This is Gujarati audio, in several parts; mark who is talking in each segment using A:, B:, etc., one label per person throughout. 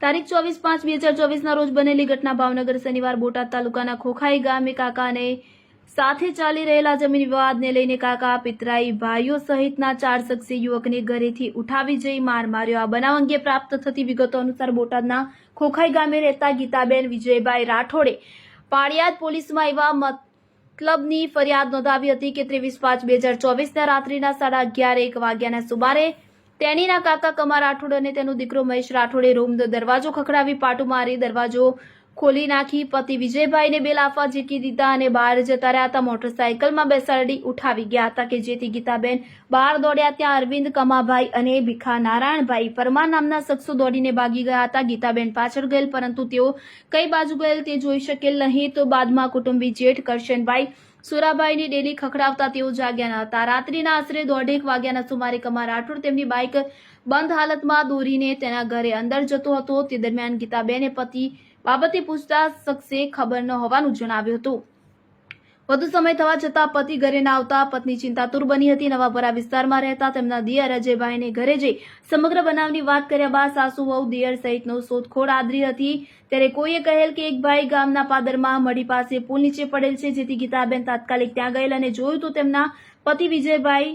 A: તારીખ ચોવીસ પાંચ બે હજાર ચોવીસના રોજ બનેલી ઘટના ભાવનગર શનિવાર બોટાદ તાલુકાના ખોખાઈ ગામે કાકાને સાથે ચાલી રહેલા જમીન વિવાદને લઈને કાકા, પિતરાઈ, ભાઈઓ સહિતના ચાર શખ્સે યુવકને ઘરેથી ઉઠાવી જઈ માર માર્યો. આ બનાવ અંગે પ્રાપ્ત થતી વિગતો અનુસાર બોટાદના ખોખાઈ ગામે રહેતા ગીતાબેન વિજયભાઈ રાઠોડે પાળિયાદ પોલીસમાં એવા મતલબની ફરિયાદ નોંધાવી હતી કે ત્રેવીસ પાંચ બે હજાર ચોવીસના રાત્રિના સાડા અગિયાર એક વાગ્યાના સુમારે તેણીના કાકા કમા રાઠોડ અને તેનો દીકરો મહેશ રાઠોડે રૂમનો દરવાજો ખખડાવી પાટું મારી, દરવાજો ખોલી નાખી. પતિ વિજયભાઈને બે લાફા ઝીકી દીધા અને બહાર જતા રહ્યા હતા. મોટરસાયકલમાં બેસાડી ઉઠાવી ગયા હતા કે જેથી ગીતાબેન બહાર દોડ્યા. ત્યાં અરવિંદ કમાભાઈ અને ભીખા નારાયણભાઈ પરમાર નામના શખ્સો દોડીને ભાગી ગયા હતા. ગીતાબેન પાછળ ગયેલ પરંતુ તેઓ કઈ બાજુ ગયેલ તે જોઈ શકેલ નહીં. તો બાદમાં કુટુંબી જેઠ કરશનભાઈ સુરાભાઈની ડેલી ખખડાવતા તેઓ જાગ્યા ન. હતા રાત્રિના આશરે દોઢેક વાગ્યાના સુમારે કમા રાઠોડ તેમની બાઇક બંધ હાલતમાં દોરીને તેના ઘરે અંદર જતો હતો. તે દરમિયાન ગીતાબેને પતિ બાબતે પૂછતા શખ્સે ખબર ન હોવાનું જણાવ્યું હતું. વધુ સમય થવા છતાં પતિ ઘરે ના આવતા, પત્ની ચિંતાતુર બની હતી, નવાપરા વિસ્તારમાં રહેતા તેમના દિયર અજયભાઈને ઘરે જઈ સમગ્ર બનાવની વાત કર્યા બાદ સાસુ, વહુ, દિયર સહિતનો શોધખોળ આદરી હતી. ત્યારે કોઈએ કહેલ કે એક ભાઈ ગામના પાદરમાં મઢી પાસે પુલ નીચે પડેલ છે, જેથી ગીતાબેન તાત્કાલિક ત્યાં ગયેલ અને જોયું તો તેમના પતિ વિજયભાઈ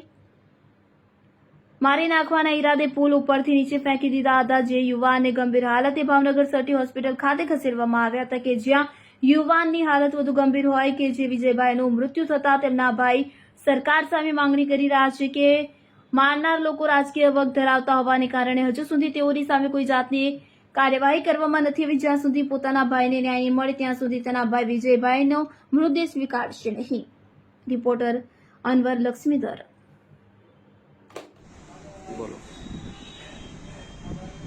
A: મારી નાખવાના ઈરાદે પુલ ઉપરથી નીચે ફેંકી દીધા હતા. જે યુવાનને ગંભીર હાલતે ભાવનગર સટી હોસ્પિટલ ખાતે ખસેડવામાં આવ્યા હતા કે જ્યાં યુવાનની હાલત વધુ ગંભીર હોય કે જે વિજયભાઈનું મૃત્યુ થતા તેમના ભાઈ સરકાર સામે માંગણી કરી રહ્યા છે કે મારનાર લોકો રાજકીય વગ ધરાવતા હોવાને કારણે હજુ સુધી તેઓની સામે કોઈ જાતની કાર્યવાહી કરવામાં નથી આવી. જ્યાં સુધી પોતાના ભાઈને ન્યાય નહીં મળે ત્યાં સુધી તેના ભાઈ વિજયભાઈનો મૃતદેહ સ્વીકારશે નહીં. રિપોર્ટર અનવર લક્ષ્મીધર.
B: બોલો.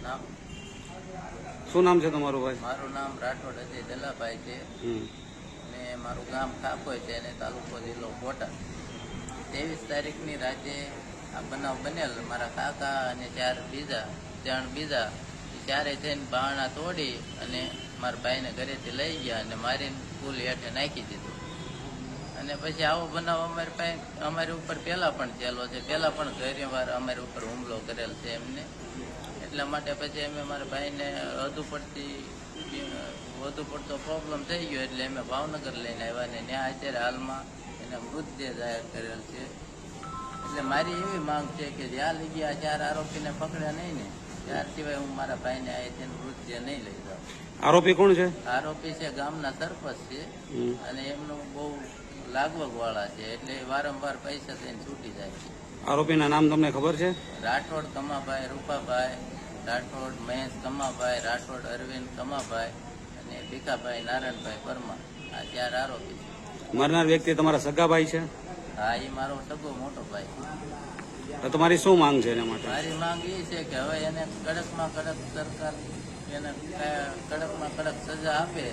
C: નામ?
B: શું નામ છે તમારું ભાઈ?
C: મારું નામ રાઠોડ અજય દલાભાઈ છે. અને મારું ગામ ખાપોય છે અને તાલુકો જિલ્લો બોટાદ. ત્રેવીસ તારીખની રાતે આ બનાવ બનેલ. મારા કાકા અને ચાર બીજા ત્રણ બીજા ચારે થઈને બારણા તોડી અને મારા ભાઈને ઘરેથી લઈ ગયા અને મારીને પુલ હેઠે નાખી દીધું. અને પછી આવો બનાવ અમારી પાસે અમારી ઉપર પહેલા પણ થયેલો છે. પહેલા પણ ઘરે અમારી ઉપર હુમલો કરેલ છે એમને. એટલા માટે પછી અમે મારા ભાઈને વધુ પડતી વધુ પડતો પ્રોબ્લેમ થઈ ગયો એટલે અમે ભાવનગર લઈને આવ્યા ને ત્યાં અત્યારે હાલમાં એને મૃતદેહ જાહેર કરેલ છે. એટલે મારી એવી માંગ છે કે જ્યાં લઈ ગયા ચાર આરોપીને પકડ્યા નહીં ને ત્યાર સિવાય હું મારા ભાઈને અહીંથી મૃતદેહ નહીં લઈ જાઉં.
B: આરોપી કોણ છે?
C: આરોપી છે ગામના સરપંચ છે અને એમનું બહુ લાગવગ વાળા છે એટલે વારંવાર પૈસા થઈને છૂટી જાય છે.
B: આરોપીના નામ તમને ખબર છે?
C: રાઠોડ કમાભાઈ રૂપાભાઈ રાઠોડ મહેશ કમાભાઈ રાઠોડ અરવિંદ કમાભાઈ અને ભીખાભાઈ નારાયણભાઈ પરમાર. આ ચાર આરોપી છે.
B: મરનાર વ્યક્તિ તમારા સગાભાઈ છે?
C: હા એ મારો સગો મોટો ભાઈ
B: તો તમારી શું માંગ છે એના માટે?
C: મારી માંગ એ છે કે હવે એને કડકમાં કડક સરકાર એને કડકમાં કડક સજા આપે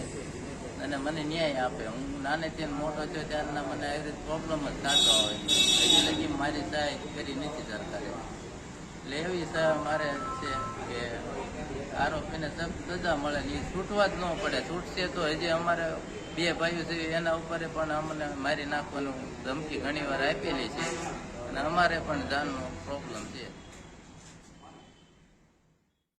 C: અને મને ન્યાય આપે. હું નાનેથી મોટો થયો ત્યારના મને આવી રીતે પ્રોબ્લેમ જ થતો હોય. હજી લગી મારી સહાય કરી નથી સરકારે. એટલે એવી અમારે મારે છે કે આરોપીને સજા મળે ને એ છૂટવા જ ન પડે. છૂટશે તો હજી અમારે બે ભાઈઓ છે, એના ઉપર પણ અમને મારી નાખવાનું ધમકી ઘણી વાર આપેલી છે. અને અમારે પણ જાનનો પ્રોબ્લેમ છે.